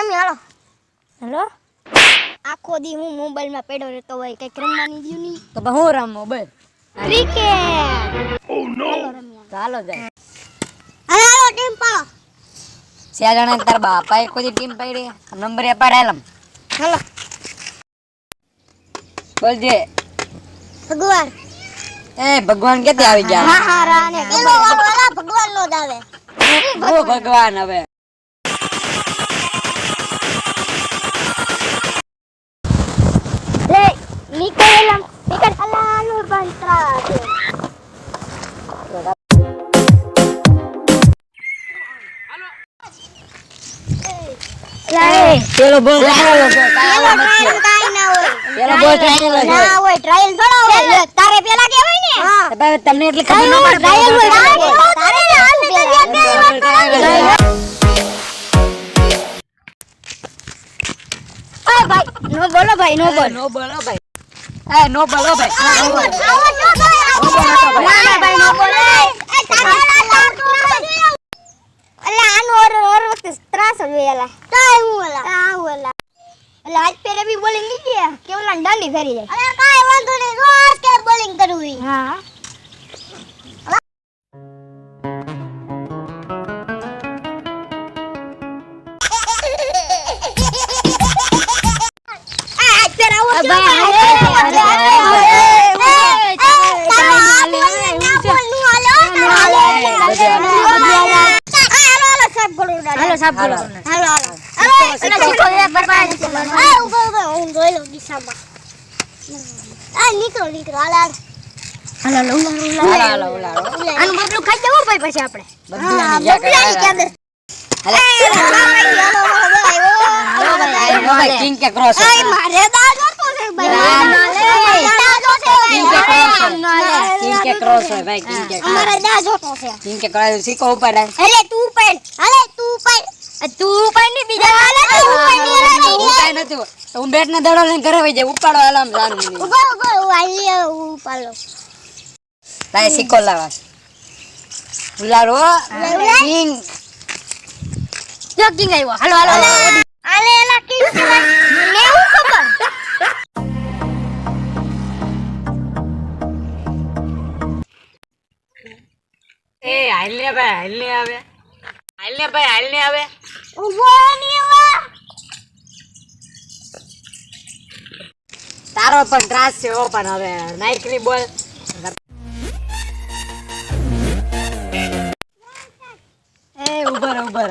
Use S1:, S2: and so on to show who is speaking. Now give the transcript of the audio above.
S1: રમી હાલો.
S2: Hello?
S1: આખો દી હું મોબાઈલમાં પડ્યો રહેતો હોય કંઈક રમવાની દ્યું નહીં.
S2: તો બા હું રમો બોલ.
S1: ક્રિકેટ ઓ નો
S2: ચાલો જાય.
S1: હાલો હાલો ટીમ પાડો.
S2: સ્યા જણા તાર બાપાએ કોઈ ટીમ પડી? નંબર એ પાડેલમ
S1: હાલો.
S2: બોલજે
S1: ભગવાન.
S2: એ ભગવાન કેતી આવી ગયા?
S1: હા હા રાને. પેલો વાળા ભગવાન નો જ આવે.
S2: ઓ ભગવાન હવે.
S1: બંત્રા છે લે
S2: પેલો બોલ ટ્રાયેલો
S1: પેલો ટ્રાયલ ના
S2: બોલ ટ્રાયેલો
S1: ના હોય ટ્રાયલ થોડો હોય તારે પેલા કેવાય ને હા
S2: તમને એટલી ખબર ન પડે
S1: ટ્રાયલ હોય તારે ને હાલ પેલા ઓય ભાઈ નો બોલો ભાઈ, નો બોલો.
S2: નો બોલો ભાઈ. એ નો બોલો ભાઈ
S1: ના ના ભાઈ નો બોલો. અલા આનો ઓર ઓર વખતે ત્રાસ જ હોય કાઈ હું આ અલા. આજ પેરે બી બોલિંગ લીધી કેવલા દાંડી ફેરી જાય. અરે કાઈ વાંધો નહીં રોજ કે બોલિંગ કરવી હા. હાલો સાહેબ
S2: હાલો.
S1: હાલો હાલો અરે પેલા શીખો એ બરબાદ આ ઊભો ઊભો હું જોઈ લઉં દિશામાં આ નીકળો નીકળો હાલ હાલ હાલો
S2: હાલો હાલો હાલો.
S1: આનું બબલું ખાઈ જવું ભાઈ પછી આપણે
S2: જ્યાં
S1: બબલાની
S2: કે ક્રોસ
S1: મારે દાદો છે ભાઈ દાદો છે
S2: કે ક્રોસ કિંગ હોય ભાઈ કિંગ કે
S1: અમારે દાદો તો છે.
S2: કિંગ કે ક્રોસ શીખો ઉપર
S1: અરે તું પણ અરે તું પણ તું પણ ની બીજા હાલે તું પણ
S2: હું કાઈ નથી તો હું બેટ ને દડો લઈને ઘરે વઈ જાય ઉપાડો હાલ આમ જાનું.
S1: ઊભો ઊભો વાલી ઉપાડો.
S2: તારે શીખો લાવા. ઉલારો
S1: ઉલારો?
S2: કિંગ.
S1: આવ્યો. હાલો હાલો આલે એલા કી
S2: એ, હાલ ભાઈ, હાલ ને આવે હાલ ભાઈ, હાલ આવે તારો પણ ત્રાસ છે ઓ પણ હવે નાઈટની બોલ. એ ઉભર ઉભર